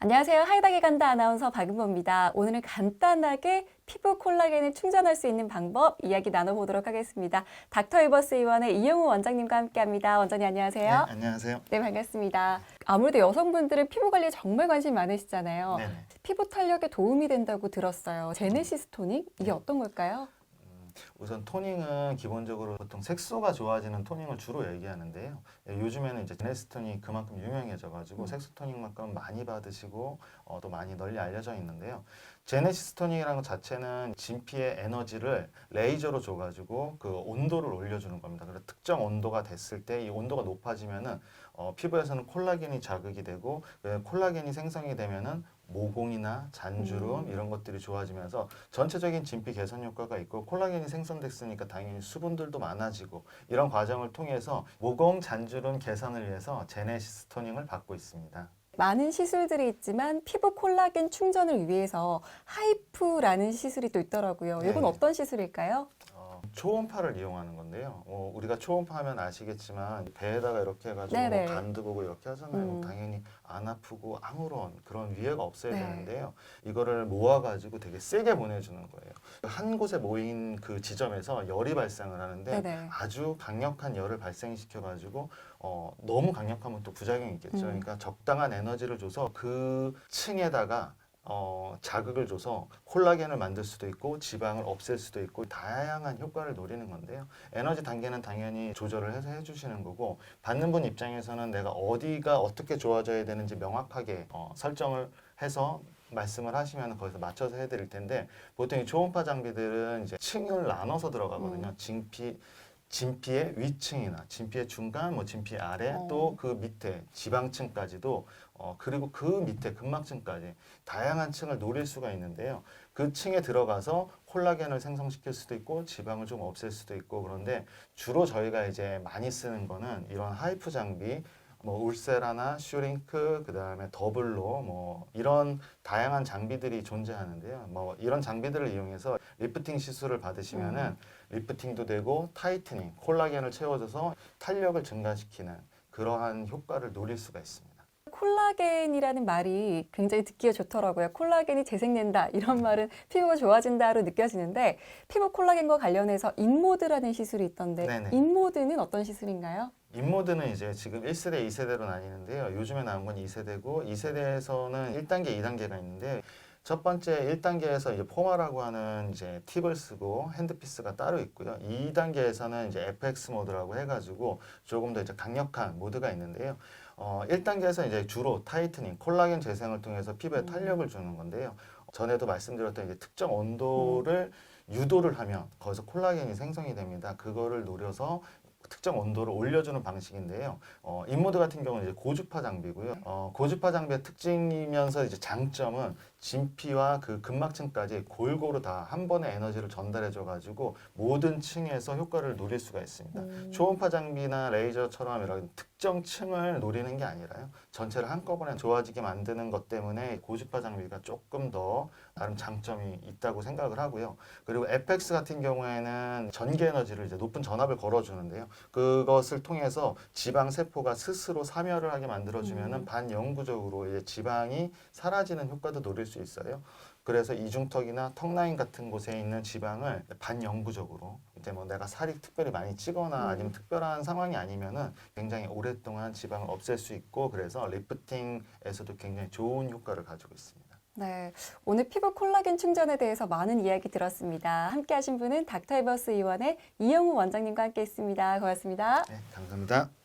안녕하세요. 하이닥에 간다 아나운서 박은보입니다. 오늘은 간단하게 피부 콜라겐을 충전할 수 있는 방법 이야기 나눠보도록 하겠습니다. 닥터 이버스 의원의 이영우 원장님과 함께합니다. 원장님 안녕하세요. 네, 안녕하세요. 네, 반갑습니다. 아무래도 여성분들은 피부 관리에 정말 관심 많으시잖아요. 네네. 피부 탄력에 도움이 된다고 들었어요. 제네시스 토닉 이게 어떤 걸까요? 우선 토닝은 기본적으로 보통 색소가 좋아지는 토닝을 주로 얘기하는데요. 예, 요즘에는 이제 제네스톤이 그만큼 유명해져가지고 음. 색소 토닝만큼 많이 받으시고 어, 또 많이 널리 알려져 있는데요. 제네시스 토닝이라는 것 자체는 진피의 에너지를 레이저로 줘가지고 그 온도를 올려주는 겁니다. 그래서 특정 온도가 됐을 때 이 온도가 높아지면은 어, 피부에서는 콜라겐이 자극이 되고 그 콜라겐이 생성이 되면은 모공이나 잔주름 음. 이런 것들이 좋아지면서 전체적인 진피 개선 효과가 있고 콜라겐이 생성됐으니까 당연히 수분들도 많아지고 이런 과정을 통해서 모공 잔주름 개선을 위해서 제네시스 토닝을 받고 있습니다. 많은 시술들이 있지만 피부 콜라겐 충전을 위해서 하이프라는 시술이 또 있더라고요. 이건 네. 어떤 시술일까요? 어, 초음파를 이용하는 건데요. 어, 우리가 초음파 하면 아시겠지만 배에다가 이렇게 해가지고 네네. 뭐 간도 보고 이렇게 하잖아요. 음. 당연히 안 아프고 아무런 그런 위해가 없어야 네. 되는데요. 이거를 모아가지고 되게 세게 보내주는 거예요. 한 곳에 모인 그 지점에서 열이 발생을 하는데 네네. 아주 강력한 열을 발생시켜가지고 어, 너무 강력하면 또 부작용이 있겠죠. 음. 그러니까 적당한 에너지를 줘서 그 층에다가 어, 자극을 줘서 콜라겐을 만들 수도 있고 지방을 없앨 수도 있고 다양한 효과를 노리는 건데요. 에너지 단계는 당연히 조절을 해서 해주시는 거고 받는 분 입장에서는 내가 어디가 어떻게 좋아져야 되는지 명확하게 어, 설정을 해서 말씀을 하시면 거기서 맞춰서 해드릴 텐데 보통 이 초음파 장비들은 이제 층을 나눠서 들어가거든요. 음. 진피 진피의 위층이나 진피의 중간, 뭐 진피 아래, 어. 또 그 밑에 지방층까지도 어, 그리고 그 밑에 근막층까지 다양한 층을 노릴 수가 있는데요. 그 층에 들어가서 콜라겐을 생성시킬 수도 있고 지방을 좀 없앨 수도 있고 그런데 주로 저희가 이제 많이 쓰는 거는 이런 하이프 장비 뭐 울세라나 슈링크 그다음에 더블로 뭐 이런 다양한 장비들이 존재하는데요. 뭐 이런 장비들을 이용해서 리프팅 시술을 받으시면은 음. 리프팅도 되고 타이트닝, 콜라겐을 채워줘서 탄력을 증가시키는 그러한 효과를 노릴 수가 있습니다. 콜라겐이라는 말이 굉장히 듣기가 좋더라고요. 콜라겐이 재생된다 이런 말은 피부가 좋아진다로 느껴지는데 피부 콜라겐과 관련해서 인모드라는 시술이 있던데 네네. 인모드는 어떤 시술인가요? 인모드는 이제 지금 1세대, 2세대로 나뉘는데요. 요즘에 나온 건 2세대고 2세대에서는 1단계, 2단계가 있는데 첫 번째 1단계에서 이제 포마라고 하는 이제 팁을 쓰고 핸드피스가 따로 있고요. 2단계에서는 이제 FX 모드라고 해가지고 조금 더 이제 강력한 모드가 있는데요. 어, 1단계에서 이제 주로 타이트닝, 콜라겐 재생을 통해서 피부에 음. 탄력을 주는 건데요. 전에도 말씀드렸던 이제 특정 온도를 유도를 하면 거기서 콜라겐이 생성이 됩니다. 그거를 노려서 특정 온도를 올려주는 방식인데요. 어, 인모드 같은 경우는 이제 고주파 장비고요. 어, 고주파 장비의 특징이면서 이제 장점은 진피와 그 근막층까지 골고루 다 한 번에 에너지를 전달해줘가지고 모든 층에서 효과를 노릴 수가 있습니다. 음. 초음파 장비나 레이저처럼 이런 특 정 층을 노리는 게 아니라요. 전체를 한꺼번에 좋아지게 만드는 것 때문에 고주파 장비가 조금 더 나름 장점이 있다고 생각을 하고요. 그리고 FX 같은 경우에는 전기 에너지를 이제 높은 전압을 걸어주는데요. 그것을 통해서 지방 세포가 스스로 사멸을 하게 만들어주면은 음. 반영구적으로 이제 지방이 사라지는 효과도 노릴 수 있어요. 그래서 이중턱이나 턱 라인 같은 곳에 있는 지방을 반영구적으로 이제 뭐 내가 살이 특별히 많이 찌거나 음. 아니면 특별한 상황이 아니면은 굉장히 오랫동안 지방을 없앨 수 있고 그래서 리프팅에서도 굉장히 좋은 효과를 가지고 있습니다. 네, 오늘 피부 콜라겐 충전에 대해서 많은 이야기 들었습니다. 함께 하신 분은 닥터 이버스 의원의 이영우 원장님과 함께 했습니다. 고맙습니다. 네, 감사합니다.